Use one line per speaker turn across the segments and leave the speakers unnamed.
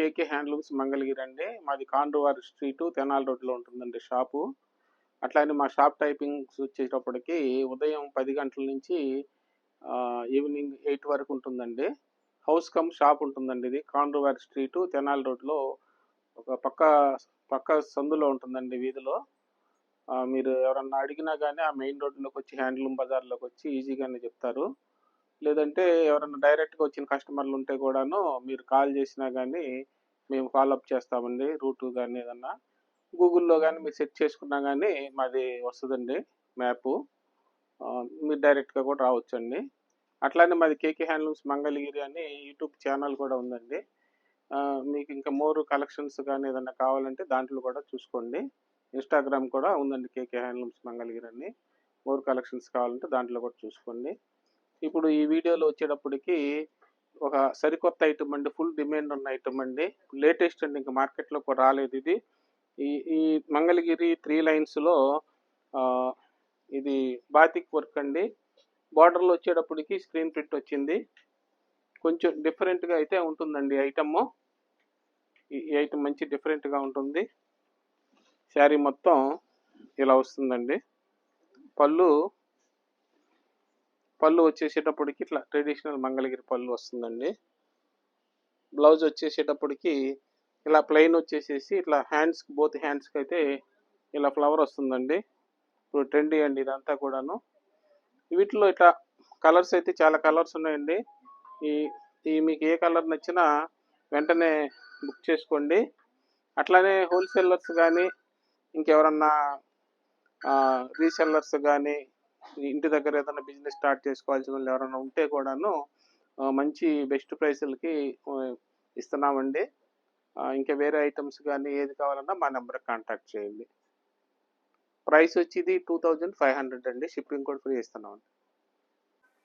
కేకే handlooms Mangalagiri అండి మాది కాండ్రవారి street Tenali రోడ్లో ఉంటుందండి షాపు. అట్లానే మా షాప్ టైపింగ్స్ వచ్చేటప్పటికి ఉదయం పది గంటల నుంచి ఈవినింగ్ ఎయిట్ వరకు ఉంటుందండి. హౌస్ కమ్ షాప్ ఉంటుందండి ఇది. కాండ్రవారి స్ట్రీటు తెనాలి రోడ్లో ఒక పక్క పక్క సందులో ఉంటుందండి వీధిలో. మీరు ఎవరన్నా అడిగినా కానీ ఆ మెయిన్ రోడ్లోకి వచ్చి హ్యాండ్లూమ్ బజార్లోకి వచ్చి ఈజీగానే చెప్తారు. లేదంటే ఎవరైనా డైరెక్ట్గా వచ్చిన కస్టమర్లు ఉంటే కూడాను మీరు కాల్ చేసినా కానీ మేము ఫాలోఅప్ చేస్తామండి రూట్ కానీ ఏదన్నా. గూగుల్లో కానీ మీరు సెర్చ్ చేసుకున్నా కానీ మాది వస్తుందండి మ్యాపు. మీరు డైరెక్ట్గా కూడా రావచ్చండి. అట్లానే మాది కేకే హ్యాండ్లూమ్స్ మంగళగిరి అని యూట్యూబ్ ఛానల్ కూడా ఉందండి. మీకు ఇంకా మోర్ కలెక్షన్స్ కానీ ఏదైనా కావాలంటే దాంట్లో కూడా చూసుకోండి. ఇన్స్టాగ్రామ్ కూడా ఉందండి కేకే హ్యాండ్లూమ్స్ మంగళగిరి అని. మోర్ కలెక్షన్స్ కావాలంటే దాంట్లో కూడా చూసుకోండి. ఇప్పుడు ఈ వీడియోలో వచ్చేటప్పటికి ఒక సరికొత్త ఐటమ్ అండి ఫుల్ డిమాండ్ ఉన్న ఐటమ్ అండి. లేటెస్ట్ అండి ఇంకా మార్కెట్లో కూడా రాలేదు ఇది. ఈ ఈ మంగళగిరి త్రీ లైన్స్లో ఇది బాతిక్ వర్క్ అండి. బార్డర్లో వచ్చేటప్పటికి స్క్రీన్ ప్రింట్ వచ్చింది. కొంచెం డిఫరెంట్గా అయితే ఉంటుందండి ఐటమ్ ఈ ఐటమ్ మంచి డిఫరెంట్గా ఉంటుంది. శారీ మొత్తం ఇలా వస్తుందండి. పళ్ళు పళ్ళు వచ్చేసేటప్పటికి ఇట్లా ట్రెడిషనల్ మంగళగిరి పళ్ళు వస్తుందండి. బ్లౌజ్ వచ్చేసేటప్పటికి ఇలా ప్లెయిన్ వచ్చేసేసి ఇట్లా హ్యాండ్స్కి బోత్ హ్యాండ్స్కి అయితే ఇలా ఫ్లవర్ వస్తుందండి. ఇప్పుడు ట్రెండీ అండి ఇదంతా కూడాను. వీటిలో ఇట్లా కలర్స్ అయితే చాలా కలర్స్ ఉన్నాయండి. ఈ ఈ మీకు ఏ కలర్ నచ్చినా వెంటనే బుక్ చేసుకోండి. అట్లానే హోల్సేలర్స్ కానీ ఇంకెవరన్నా రీసెల్లర్స్ కానీ ఇంటి దగ్గర ఏదైనా బిజినెస్ స్టార్ట్ చేసుకోవాల్సిన వాళ్ళు ఎవరైనా ఉంటే కూడాను మంచి బెస్ట్ ప్రైసులకి ఇస్తున్నామండి. ఇంకా వేరే ఐటమ్స్ కానీ ఏది కావాలన్నా మా నెంబర్కి కాంటాక్ట్ చేయండి. ప్రైస్ వచ్చేది టూ థౌజండ్ ఫైవ్ హండ్రెడ్ అండి. షిప్పింగ్ కూడా ఫ్రీ ఇస్తున్నామండి.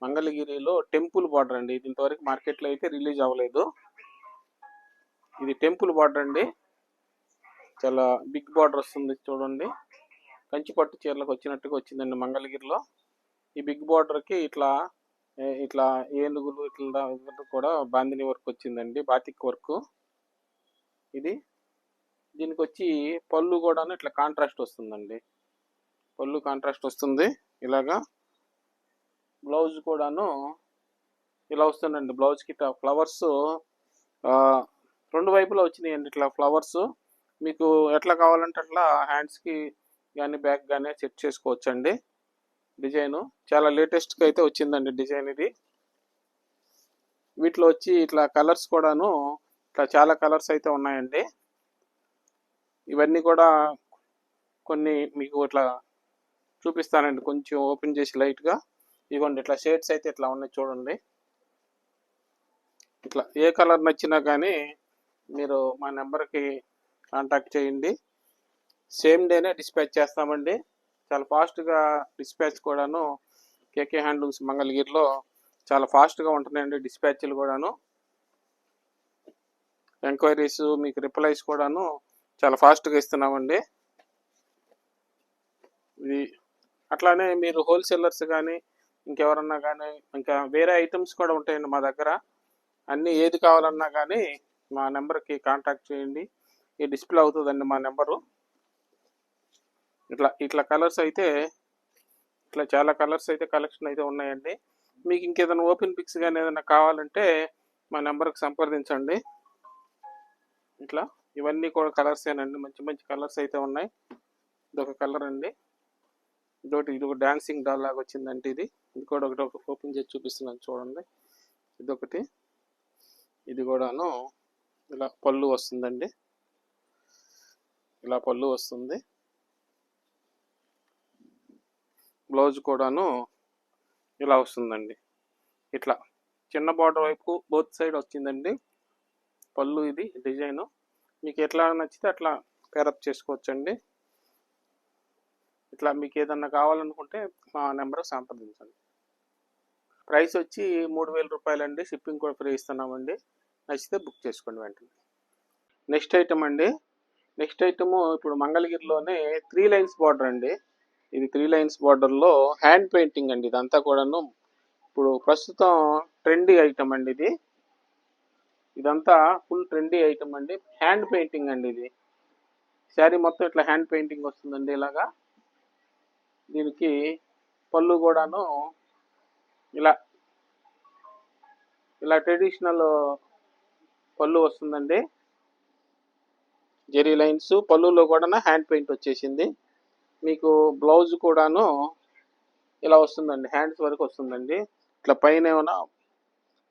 మంగళగిరిలో టెంపుల్ బార్డర్ అండి. ఇది ఇంతవరకు మార్కెట్లో అయితే రిలీజ్ అవ్వలేదు. ఇది టెంపుల్ బార్డర్ అండి. చాలా బిగ్ బార్డర్ వస్తుంది చూడండి. కంచిపట్టు చీరలకు వచ్చినట్టుగా వచ్చిందండి మంగళగిరిలో. ఈ బిగ్ బార్డర్కి ఇట్లా ఇట్లా ఏనుగులు ఇట్లా కూడా బాందిని వర్క్ వచ్చిందండి బాతిక్ వర్క్. ఇది దీనికి వచ్చి పళ్ళు కూడాను ఇట్లా కాంట్రాస్ట్ వస్తుందండి. పళ్ళు కాంట్రాస్ట్ వస్తుంది ఇలాగా. బ్లౌజ్ కూడాను ఇలా వస్తుందండి బ్లౌజ్కి ఇట్లా ఫ్లవర్స్ రెండు వైపులా వచ్చినాయండి ఇట్లా ఫ్లవర్స్. మీకు ఎట్లా కావాలంటే అట్లా హ్యాండ్స్కి కానీ బ్యాక్ కానీ సెట్ చేసుకోవచ్చండి. డిజైను చాలా లేటెస్ట్గా అయితే వచ్చిందండి డిజైన్ ఇది. వీటిలో వచ్చి ఇట్లా కలర్స్ కూడాను ఇట్లా చాలా కలర్స్ అయితే ఉన్నాయండి. ఇవన్నీ కూడా కొన్ని మీకు ఇట్లా చూపిస్తానండి. కొంచెం ఓపెన్ చేసి లైట్గా. ఇవ్వండి ఇట్లా షేడ్స్ అయితే ఇట్లా ఉన్నాయి చూడండి. ఇట్లా ఏ కలర్ నచ్చినా కానీ మీరు మా నెంబర్కి కాంటాక్ట్ చేయండి. సేమ్ డేనే డిస్పాచ్ చేస్తామండి. చాలా ఫాస్ట్గా డిస్పాచ్ కూడాను కేకే హ్యాండ్లూమ్స్ మంగళగిరిలో చాలా ఫాస్ట్గా ఉంటున్నాయండి డిస్పాచ్లు కూడాను. ఎంక్వైరీస్ మీకు రిప్లైస్ కూడాను చాలా ఫాస్ట్గా ఇస్తున్నామండి. ఇది అట్లానే మీరు హోల్సేలర్స్ కానీ ఇంకెవరన్నా కానీ ఇంకా వేరే ఐటమ్స్ కూడా ఉంటాయండి మా దగ్గర. అన్నీ ఏది కావాలన్నా కానీ మా నెంబర్కి కాంటాక్ట్ చేయండి. ఈ డిస్ప్లే అవుతుందండి మా నెంబరు. ఇట్లా ఇట్లా కలర్స్ అయితే ఇట్లా చాలా కలర్స్ అయితే కలెక్షన్ అయితే ఉన్నాయండి. మీకు ఇంకేదైనా ఓపెన్ పిక్స్ కానీ ఏదైనా కావాలంటే మా నెంబర్కి సంప్రదించండి. ఇట్లా ఇవన్నీ కూడా కలర్సేనండి మంచి మంచి కలర్స్ అయితే ఉన్నాయి. ఇదొక కలర్ అండి. ఇదొకటి ఇది ఒక డాన్సింగ్ డాల్ లాగా వచ్చిందంటే ఇది. ఇది కూడా ఒకటి ఓపెన్ చేసి చూపిస్తున్నాను చూడండి. ఇదొకటి. ఇది కూడాను ఇలా పళ్ళు వస్తుందండి. ఇలా పళ్ళు వస్తుంది. బ్లౌజ్ కూడాను ఇలా వస్తుందండి. ఇట్లా చిన్న బార్డర్ వైపు బోత్ సైడ్ వచ్చిందండి. పళ్ళు ఇది డిజైన్. మీకు ఎట్లా నచ్చితే అట్లా పేరప్ చేసుకోవచ్చండి. ఇట్లా మీకు ఏదన్నా కావాలనుకుంటే మా నెంబర్ సంప్రదించండి. ప్రైస్ వచ్చి మూడు వేల రూపాయలండి. షిప్పింగ్ కూడా ఫ్రీ ఇస్తున్నామండి. నచ్చితే బుక్ చేసుకోండి వెంటనే. నెక్స్ట్ ఐటమ్ అండి. నెక్స్ట్ ఐటమ్ ఇప్పుడు మంగళగిరిలోనే త్రీ లైన్స్ బార్డర్ అండి. ఇది త్రీ లైన్స్ బార్డర్లో హ్యాండ్ పెయింటింగ్ అండి. ఇదంతా కూడాను ఇప్పుడు ప్రస్తుతం ట్రెండీ ఐటమ్ అండి ఇది. ఇదంతా ఫుల్ ట్రెండీ ఐటమ్ అండి. హ్యాండ్ పెయింటింగ్ అండి ఇది. శారీ మొత్తం ఇట్లా హ్యాండ్ పెయింటింగ్ వస్తుందండి ఇలాగా. దీనికి పళ్ళు కూడాను ఇలా ఇలా ట్రెడిషనల్ పళ్ళు వస్తుందండి. జెరీ లైన్స్ పళ్ళులో కూడా హ్యాండ్ పెయింట్ వచ్చేసింది. మీకు బ్లౌజ్ కూడాను ఇలా వస్తుందండి హ్యాండ్స్ వరకు వస్తుందండి. ఇట్లా పైన ఏమైనా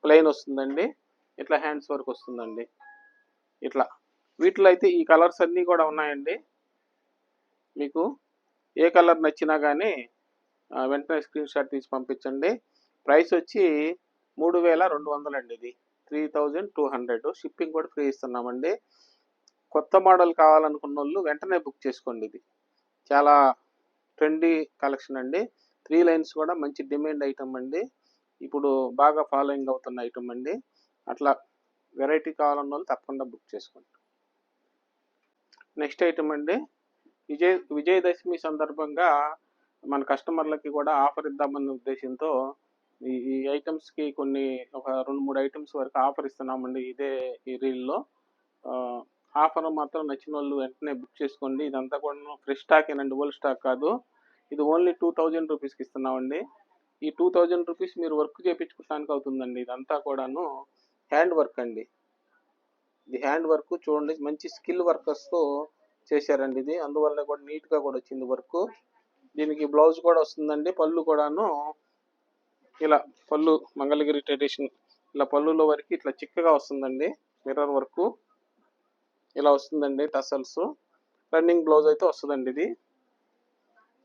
ప్లెయిన్ వస్తుందండి ఇట్లా హ్యాండ్స్ వరకు వస్తుందండి. ఇట్లా. వీటిలో అయితే ఈ కలర్స్ అన్నీ కూడా ఉన్నాయండి. మీకు ఏ కలర్ నచ్చినా కానీ వెంటనే స్క్రీన్ షాట్ తీసి పంపించండి. ప్రైస్ వచ్చి మూడు వేల రెండు వందలండి ఇది. Three thousand two hundred. Shipping కూడా ఫ్రీ ఇస్తున్నామండి. కొత్త మోడల్ కావాలనుకున్న వాళ్ళు వెంటనే బుక్ చేసుకోండి ఇది. చాలా ట్రెండీ కలెక్షన్ అండి. త్రీ లైన్స్ కూడా మంచి డిమాండ్ ఐటమ్ అండి. ఇప్పుడు బాగా ఫాలోయింగ్ అవుతున్న ఐటమ్ అండి. అట్లా వెరైటీ కావాలన్న వాళ్ళు తప్పకుండా బుక్ చేసుకోండి. నెక్స్ట్ ఐటమ్ అండి. విజయ విజయదశమి సందర్భంగా మన కస్టమర్లకి కూడా ఆఫర్ ఇద్దామన్న ఉద్దేశంతో ఈ ఈ ఐటమ్స్కి కొన్ని ఒక రెండు మూడు ఐటమ్స్ వరకు ఆఫర్ ఇస్తున్నామండి ఇదే ఈ రీల్లో ఆఫర్ మాత్రం నచ్చిన వాళ్ళు వెంటనే బుక్ చేసుకోండి. ఇదంతా కూడా ఫ్రెష్ స్టాక్ ఏనండి ఓల్డ్ స్టాక్ కాదు. ఇది ఓన్లీ టూ థౌజండ్ రూపీస్కి ఇస్తున్నామండి. ఈ టూ థౌజండ్ రూపీస్ మీరు వర్క్ చేయించుకోవడానికి అవుతుందండి. ఇదంతా కూడాను హ్యాండ్ వర్క్ అండి. ఇది హ్యాండ్ వర్క్ చూడండి. మంచి స్కిల్ వర్కర్స్తో చేశారండి ఇది. అందువల్ల కూడా నీట్గా కూడా వచ్చింది వర్క్. దీనికి బ్లౌజ్ కూడా వస్తుందండి. పళ్ళు కూడాను ఇలా పళ్ళు మంగళగిరి ట్రెడిషన్ ఇలా పళ్ళులో వరకు ఇట్లా చిక్కగా వస్తుందండి. Mirror work. ఇలా వస్తుందండి టసల్స్ రన్నింగ్ బ్లౌజ్ అయితే వస్తుందండి ఇది.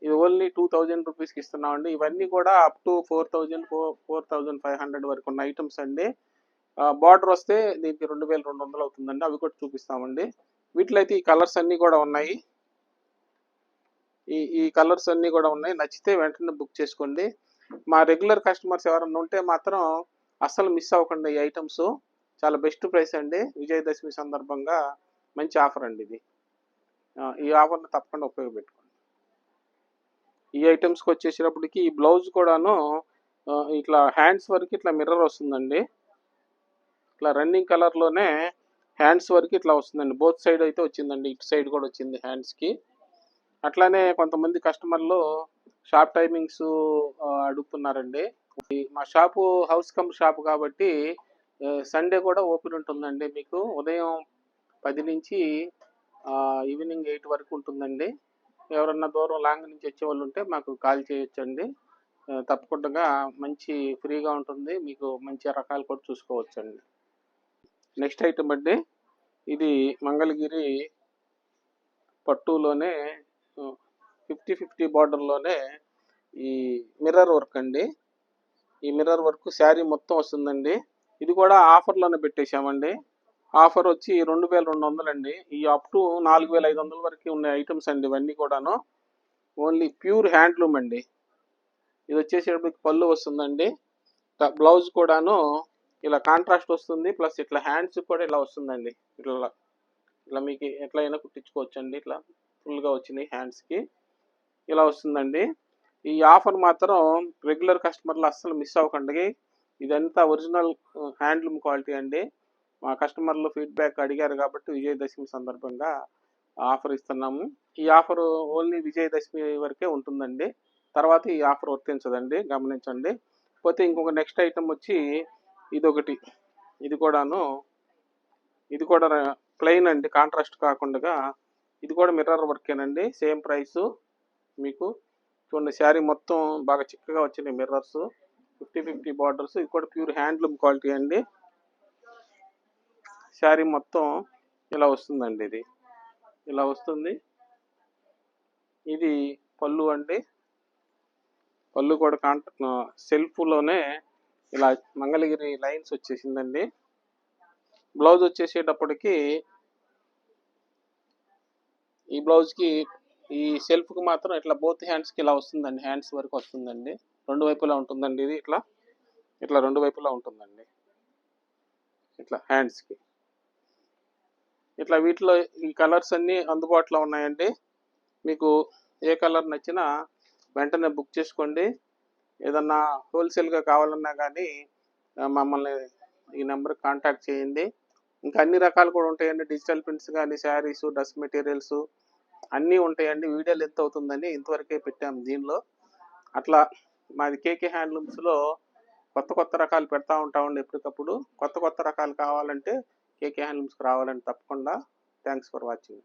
ఇది ఓన్లీ టూ థౌజండ్ రూపీస్కి ఇస్తున్నామండి. ఇవన్నీ కూడా up to four thousand four four thousand five hundred వరకు ఉన్న ఐటమ్స్ అండి. బార్డర్ వస్తే దీనికి రెండు వేల రెండు వందలు అవుతుందండి. అవి కూడా చూపిస్తామండి. వీటిలో అయితే ఈ కలర్స్ అన్నీ కూడా ఉన్నాయి. ఈ ఈ కలర్స్ అన్నీ కూడా ఉన్నాయి. నచ్చితే వెంటనే బుక్ చేసుకోండి. మా రెగ్యులర్ కస్టమర్స్ ఎవరన్నా ఉంటే మాత్రం అస్సలు మిస్ అవ్వకండి ఈ ఐటమ్స్. చాలా బెస్ట్ ప్రైస్ అండి. విజయదశమి సందర్భంగా మంచి ఆఫర్ అండి ఇది. ఈ ఆఫర్ని తప్పకుండా ఉపయోగపెట్టుకోండి. ఈ ఐటమ్స్కి వచ్చేసినప్పటికి ఈ బ్లౌజ్ కూడాను ఇట్లా హ్యాండ్స్ వరకు ఇట్లా మిర్రర్ వస్తుందండి. ఇట్లా రన్నింగ్ కలర్లోనే హ్యాండ్స్ వరకు ఇట్లా వస్తుందండి. బోత్ సైడ్ అయితే వచ్చిందండి. ఇటు సైడ్ కూడా వచ్చింది హ్యాండ్స్కి. అట్లానే కొంతమంది కస్టమర్లు షాప్ టైమింగ్స్ అడుగుతున్నారండి. మా షాపు హౌస్ కమ్ షాప్ కాబట్టి సండే కూడా ఓపెన్ ఉంటుందండి మీకు. ఉదయం పది నుంచి ఈవినింగ్ ఎయిట్ వరకు ఉంటుందండి. ఎవరన్నా దూరం లాంగ్ నుంచి వచ్చే వాళ్ళు ఉంటే మాకు కాల్ చేయొచ్చండి. తప్పకుండా మంచి ఫ్రీగా ఉంటుంది. మీకు మంచి రకాలు కూడా చూసుకోవచ్చండి. నెక్స్ట్ ఐటమ్ అండి. ఇది మంగళగిరి పట్టులోనే ఫిఫ్టీ ఫిఫ్టీ బార్డర్లోనే ఈ మిర్రర్ వర్క్ అండి. ఈ మిర్రర్ వర్క్ శారీ మొత్తం వస్తుందండి. ఇది కూడా ఆఫర్లోనే పెట్టేశామండి. ఆఫర్ వచ్చి రెండు వేల రెండు వందలండి. ఈ అప్ టు నాలుగు వేల ఐదు వందల వరకు ఉన్న ఐటమ్స్ అండి ఇవన్నీ కూడాను. ఓన్లీ ప్యూర్ హ్యాండ్లూమ్ అండి. ఇది వచ్చేసేటప్పటికి పళ్ళు వస్తుందండి. బ్లౌజ్ కూడాను ఇలా కాంట్రాస్ట్ వస్తుంది ప్లస్ ఇట్లా హ్యాండ్స్ కూడా ఇలా వస్తుందండి. ఇట్లా ఇలా మీకు ఎట్లయినా కుట్టించుకోవచ్చు అండి ఇట్లా ఫుల్గా వచ్చినాయి హ్యాండ్స్కి ఇలా వస్తుందండి. ఈ ఆఫర్ మాత్రం రెగ్యులర్ కస్టమర్లు అస్సలు మిస్ అవ్వకండి. ఇదంతా ఒరిజినల్ హ్యాండ్లూమ్ క్వాలిటీ అండి. మా కస్టమర్లు ఫీడ్బ్యాక్ అడిగారు కాబట్టి విజయదశమి సందర్భంగా ఆఫర్ ఇస్తున్నాము. ఈ ఆఫర్ ఓన్లీ విజయదశమి వరకే ఉంటుందండి. తర్వాత ఈ ఆఫర్ వర్తించదండి. గమనించండి. పోతే ఇంకొక నెక్స్ట్ ఐటమ్ వచ్చి ఇదొకటి. ఇది కూడాను ఇది కూడా ప్లెయిన్ అండి. కాంట్రాస్ట్ కాకుండా ఇది కూడా మిర్రర్ వర్కేనండి. Same price. మీకు చూడండి శారీ మొత్తం బాగా చిక్కగా వచ్చినాయి మిర్రర్స్. Fifty fifty borders. ఇది కూడా ప్యూర్ హ్యాండ్లూమ్ క్వాలిటీ అండి. శారీ మొత్తం ఇలా వస్తుందండి ఇది. ఇలా వస్తుంది. ఇది పళ్ళు అండి. పళ్ళు కూడా కాంట సెల్ఫ్లోనే ఇలా మంగళగిరి లైన్స్ వచ్చేసిందండి. బ్లౌజ్ వచ్చేసేటప్పటికి ఈ బ్లౌజ్కి ఈ సెల్ఫ్కి మాత్రం ఇట్లా బోత్ హ్యాండ్స్కి ఇలా వస్తుందండి. హ్యాండ్స్ వరకు వస్తుందండి. రెండు వైపులా ఉంటుందండి ఇది ఇట్లా. ఇట్లా రెండు వైపులా ఉంటుందండి. ఇట్లా హ్యాండ్స్కి ఇట్లా వీటిలో ఈ కలర్స్ అన్నీ అందుబాటులో ఉన్నాయండి. మీకు ఏ కలర్ నచ్చినా వెంటనే బుక్ చేసుకోండి. ఏదన్నా హోల్సేల్గా కావాలన్నా కానీ మమ్మల్ని ఈ నెంబర్ కాంటాక్ట్ చేయండి. ఇంకా అన్ని రకాలు కూడా ఉంటాయండి. డిజిటల్ ప్రింట్స్ కానీ శారీస్ డ్రెస్ మెటీరియల్స్ అన్నీ ఉంటాయండి. వీడియోలు ఎంత అవుతుందని ఇంతవరకే పెట్టాము దీనిలో. అట్లా మాది కేకే హ్యాండ్లూమ్స్లో కొత్త కొత్త రకాలు పెడతా ఉంటామండి ఎప్పటికప్పుడు. కొత్త కొత్త రకాలు కావాలంటే కేకే హ్యాండ్లూమ్స్కి రావాలని తప్పకుండా థ్యాంక్స్ ఫర్ వాచింగ్.